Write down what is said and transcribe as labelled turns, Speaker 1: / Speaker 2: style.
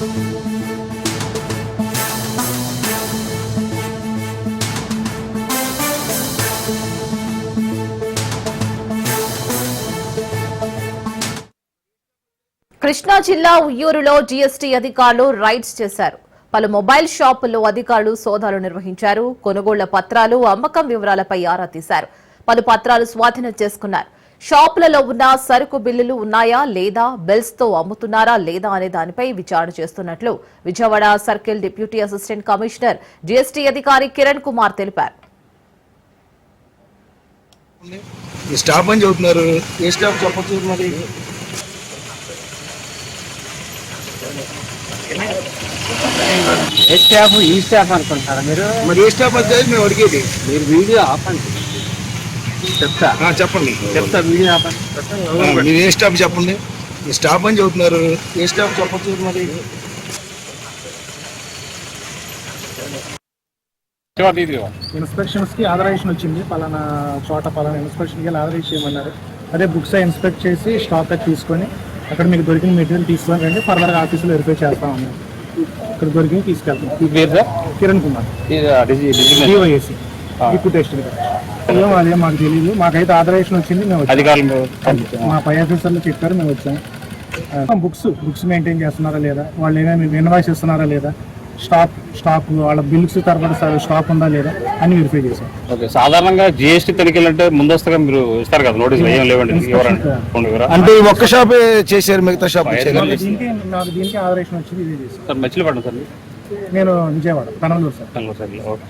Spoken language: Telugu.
Speaker 1: కృష్ణా జిల్లా ఉయ్యూరులో జీఎస్టీ అధికారులు రైడ్స్ చేశారు. పలు మొబైల్ షాపుల్లో అధికారులు సోదాలు నిర్వహించారు. కొనుగోళ్ళ పత్రాలు అమ్మకం వివరాలపై ఆరా తీశారు. పలు పత్రాలు స్వాధీనం చేసుకున్నారు. షాపులలో ఉన్న సరుకు బిల్లులు ఉన్నాయా లేదా బిల్స్తో అమ్ముతున్నారా లేదా అనే దానిపై విచారణ చేస్తున్నట్లు Vijayawada circle deputy assistant commissioner GST అధికారి కిరణ్ కుమార్ తెలిపారు.
Speaker 2: ఈ స్టాప్ అని చెబుతున్నారు? ఏ స్టాప్ చెప్పచ్చు మరి?
Speaker 3: ఏ స్టాఫ్ ఈ స్టాఫ్ అనుకుంటారా మీరు?
Speaker 2: మరి ఏ స్టాప్ అయితే మేము అడిగేది.
Speaker 3: మీరు వీడియో ఆపండి. చెప్తా.
Speaker 2: ఆ, చెప్పండి.
Speaker 3: చెప్తా
Speaker 2: మీరు ఏ స్టాప్ చెప్పండి? ఈ స్టాప్ అని చెబుతున్నారు? ఏ స్టాప్ చెప్పచ్చు మరి?
Speaker 4: ఇన్స్పెక్షన్స్కి ఆథరైజేషన్ వచ్చింది. పలానా చోట పలానా ఇన్స్పెక్షన్కి ఆథరైజ్ చేయమన్నారు. అదే బుక్స్ ఇన్స్పెక్ట్ చేసి స్టాక్ తీసుకొని అక్కడ మీకు దొరికిన మెటీరియల్ తీసుకొని రండి. ఫర్దర్ ఆఫీసులో వెరిఫై చేస్తాం అన్నారు. ఇక్కడ దొరికింది తీసుకెళ్తాం.
Speaker 3: మీ పేరు సార్?
Speaker 4: కిరణ్ కుమార్. డివైఎస్సి. డిప్యూటేస్ట్ ఏమో అదే మాకు తెలియదు మాకైతే ఆథరైజేషన్ వచ్చింది మేము.
Speaker 3: అధికారులు
Speaker 4: మా పై ఆఫీసర్లు చెప్పారు మేము వచ్చాం. బుక్స్ బుక్స్ మెయింటైన్ చేస్తున్నారా లేదా? వాళ్ళు ఏమేమి ఇన్వాయిస్ ఇస్తున్నారా లేదా? స్టాక్ స్టాక్ వాళ్ళ బిల్స్ తర్వాత స్టాక్ ఉందా లేదా అని వెరిఫై చేసాం
Speaker 3: ఓకే సాధారణంగా జిఎస్టీ తనిఖీలు అంటే ముందస్తుగా మీరు ఇస్తారు కదా నోటీసులు? ఏం లేవండి
Speaker 2: అంటే ఈ ఒక్క షాపే చేశారు మిగతా షాప్
Speaker 4: నాకు దీనికి ఆదరేషన్ వచ్చింది ఇదే చేసాం
Speaker 3: సార్ మచ్చిలీపట్నం సార్
Speaker 4: నేను Vijayawada Kanavaluru sir.
Speaker 3: Sir okay.